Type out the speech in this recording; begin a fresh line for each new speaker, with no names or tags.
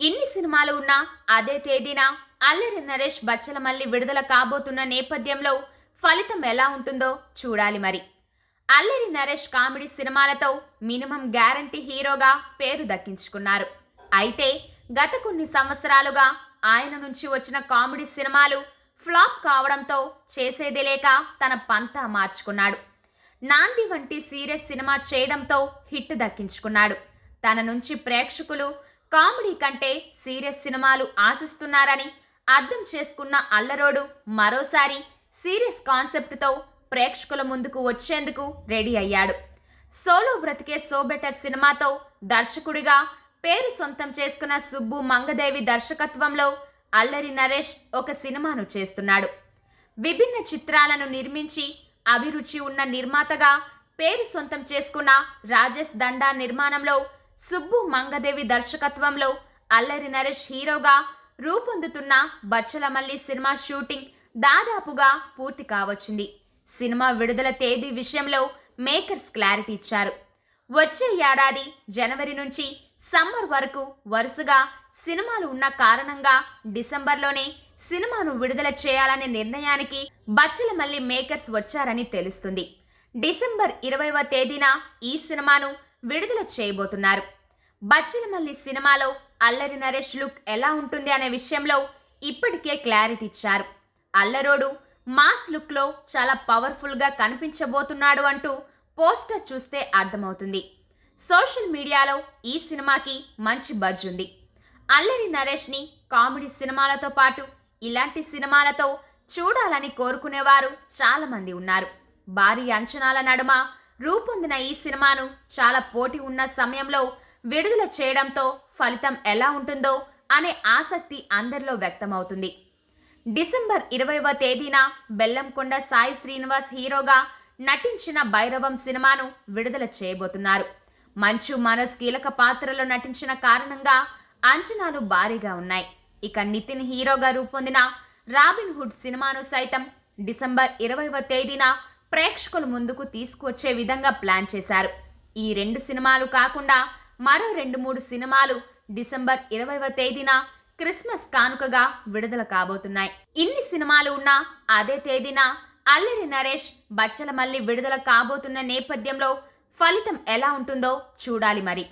ఇన్ని సినిమాలు ఉన్నా అదే తేదీన అల్లరి నరేష్ బచ్చల మళ్ళీ విడుదల కాబోతున్న నేపథ్యంలో ఫలితం ఎలా ఉంటుందో చూడాలి మరి. అల్లరి నరేష్ కామెడీ సినిమాలతో మినిమం గ్యారంటీ హీరోగా పేరు దక్కించుకున్నారు. అయితే గత కొన్ని సంవత్సరాలుగా ఆయన నుంచి వచ్చిన కామెడీ సినిమాలు ఫ్లాప్ కావడంతో చేసేది లేక తన పంతా మార్చుకున్నాడు. నాంది వంటి సీరియస్ సినిమా చేయడంతో హిట్ దక్కించుకున్నాడు. తన నుంచి ప్రేక్షకులు కామెడీ కంటే సీరియస్ సినిమాలు ఆశిస్తున్నారని అర్థం చేసుకున్న అల్లరోడు మరోసారి సీరియస్ కాన్సెప్ట్తో ప్రేక్షకుల ముందుకు వచ్చేందుకు రెడీ అయ్యాడు. సోలో బ్రతికే సో బెటర్ సినిమాతో దర్శకుడిగా పేరు సొంతం చేసుకున్న సుబ్బు మంగదేవి దర్శకత్వంలో అల్లరి నరేష్ ఒక సినిమాను చేస్తున్నాడు. విభిన్న చిత్రాలను నిర్మించి అభిరుచి ఉన్న నిర్మాతగా పేరు సొంతం చేసుకున్న రాజేష్ దండా నిర్మాణంలో సుబ్బు మంగదేవి దర్శకత్వంలో అల్లరి నరేష్ హీరోగా రూపొందుతున్న బచ్చలమల్లి సినిమా షూటింగ్ దాదాపుగా పూర్తి కావచ్చింది. సినిమా విడుదల తేదీ విషయంలో మేకర్స్ క్లారిటీ ఇచ్చారు. వచ్చే ఏడాది జనవరి నుంచి సమ్మర్ వరకు వరుసగా సినిమాలు ఉన్న కారణంగా డిసెంబర్లోనే సినిమాను విడుదల చేయాలనే నిర్ణయానికి బచ్చలమల్లి మేకర్స్ వచ్చారని తెలుస్తుంది. డిసెంబర్ ఇరవైవ తేదీన ఈ సినిమాను విడుదల చేయబోతున్నారు. బచ్చలమల్లి సినిమాలో అల్లరి నరేష్ లుక్ ఎలా ఉంటుంది అనే విషయంలో ఇప్పటికే క్లారిటీ ఇచ్చారు. అల్లరోడు మాస్ లుక్లో చాలా పవర్ఫుల్గా కనిపించబోతున్నాడు అంటూ పోస్టర్ చూస్తే అర్థమవుతుంది. సోషల్ మీడియాలో ఈ సినిమాకి మంచి బజ్ ఉంది. అల్లరి నరేష్ని కామెడీ సినిమాలతో పాటు ఇలాంటి సినిమాలతో చూడాలని కోరుకునేవారు చాలామంది ఉన్నారు. భారీ అంచనాల నడుమ రూపొందిన ఈ సినిమాను చాలా పోటీ ఉన్న సమయంలో విడుదల చేయడంతో ఫలితం ఎలా ఉంటుందో అనే ఆసక్తి అందరిలో వ్యక్తమవుతుంది. డిసెంబర్ ఇరవైవ తేదీన బెల్లంకొండ సాయి శ్రీనివాస్ హీరోగా నటించిన భైరవం సినిమాను విడుదల చేయబోతున్నారు. మంచు మనోజ్ కీలక పాత్రలో నటించిన కారణంగా అంచనాలు భారీగా ఉన్నాయి. ఇక నితిన్ హీరోగా రూపొందిన రాబిన్ హుడ్ సినిమాను సైతం డిసెంబర్ ఇరవైవ తేదీన ప్రేక్షకుల ముందుకు తీసుకువచ్చే విధంగా ప్లాన్ చేశారు. ఈ రెండు సినిమాలు కాకుండా మరో రెండు మూడు సినిమాలు డిసెంబర్ ఇరవైవ తేదీన క్రిస్మస్ కానుకగా విడుదల కాబోతున్నాయి. ఇన్ని సినిమాలు ఉన్నా అదే తేదీన అల్లరి నరేష్ బచ్చల మళ్ళీ విడుదల కాబోతున్న నేపథ్యంలో ఫలితం ఎలా ఉంటుందో చూడాలి మరి.